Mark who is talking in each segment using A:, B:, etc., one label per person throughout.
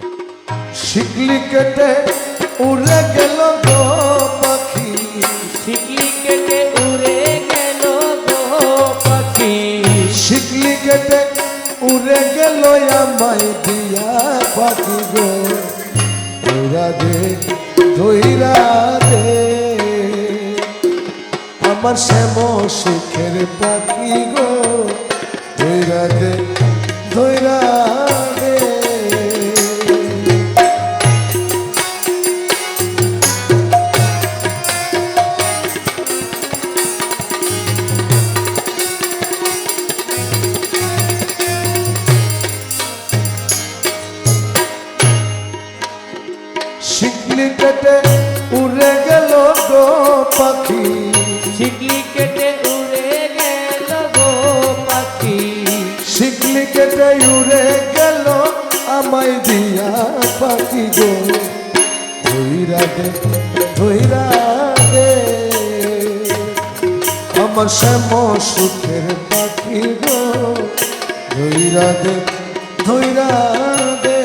A: শিকলি কেটে উড়ে গেল গো পাখি।
B: শিকলি কেটে উড়ে গেল গো পাখি।
A: শিকলি কেটে উড়ে গেল আমায় দিয়া পাখি গো। ধৈরা দে ধৈরা দে। আমার শ্যাম সুখের পাখি গো। ধৈরা দে শিকলি কেটে উড়ে গেল গো পাখি।
B: শিকলি কেটে উড়ে গেল গো পাখি।
A: শিকলি কেটে উড়ে গেল আমায় দিয়া পাখি গো। ধৈরা দে ধৈরা দে। আমার শ্যাম সুখের পাখি গো। ধৈরা দে ধৈরা দে।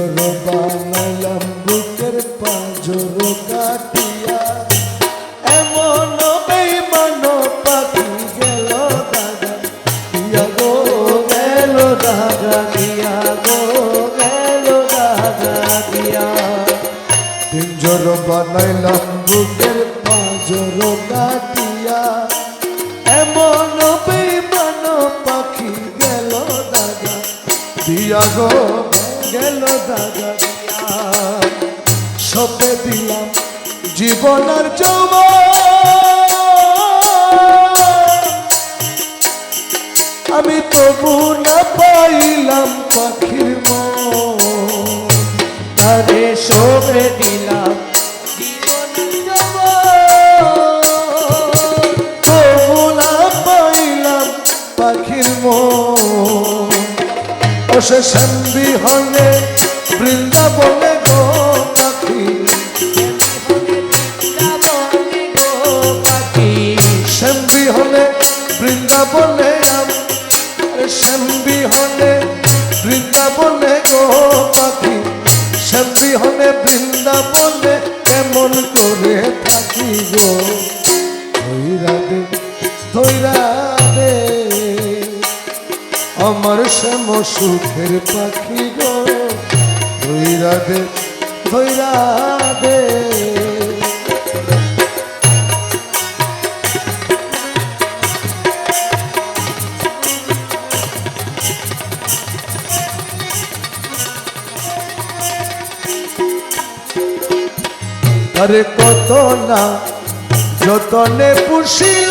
A: পিঞ্জর বানালাম বুকের পাঁজর কাটিয়া। এমন বেইমান পাখি গেল দাদা দিয়া গো গেল দাদা দিয়া গো গেল দাদা, দিয়া। পিঞ্জর বানাইলাম, বুকের পাঁজর কাটিয়া। এমন বেইমান পাখি গেল দাদা দিয়া গেল সপে দিলাম জীবনের যৌব আমি তবু না পাইলাম পাখির
B: মরে সপে দিলাম
A: ও সে শ্যামবি হলে বৃন্দাবনে গো পাখি।
B: পাখি।
A: হলে বৃন্দাবনে শ্যামবি হলে বৃন্দাবনে গো পাখি। শ্যামবি হলে বৃন্দাবনে কেমন করে থাকি গো? ধৈরা ধৈরা আমার শ্যাম সুখের পাখি গো। ধৈরা আরে কত না যতনে পুষিল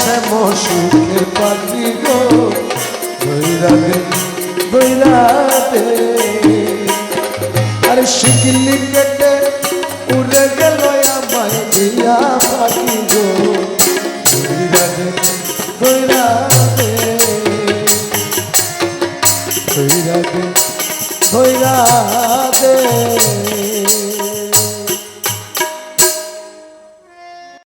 A: শ্যাম সুখের পাখি গো। ধইরা দে ধইরা দে আরে শিকলি কেটে উড়ে গেল আমায় দিয়া পাখি গো।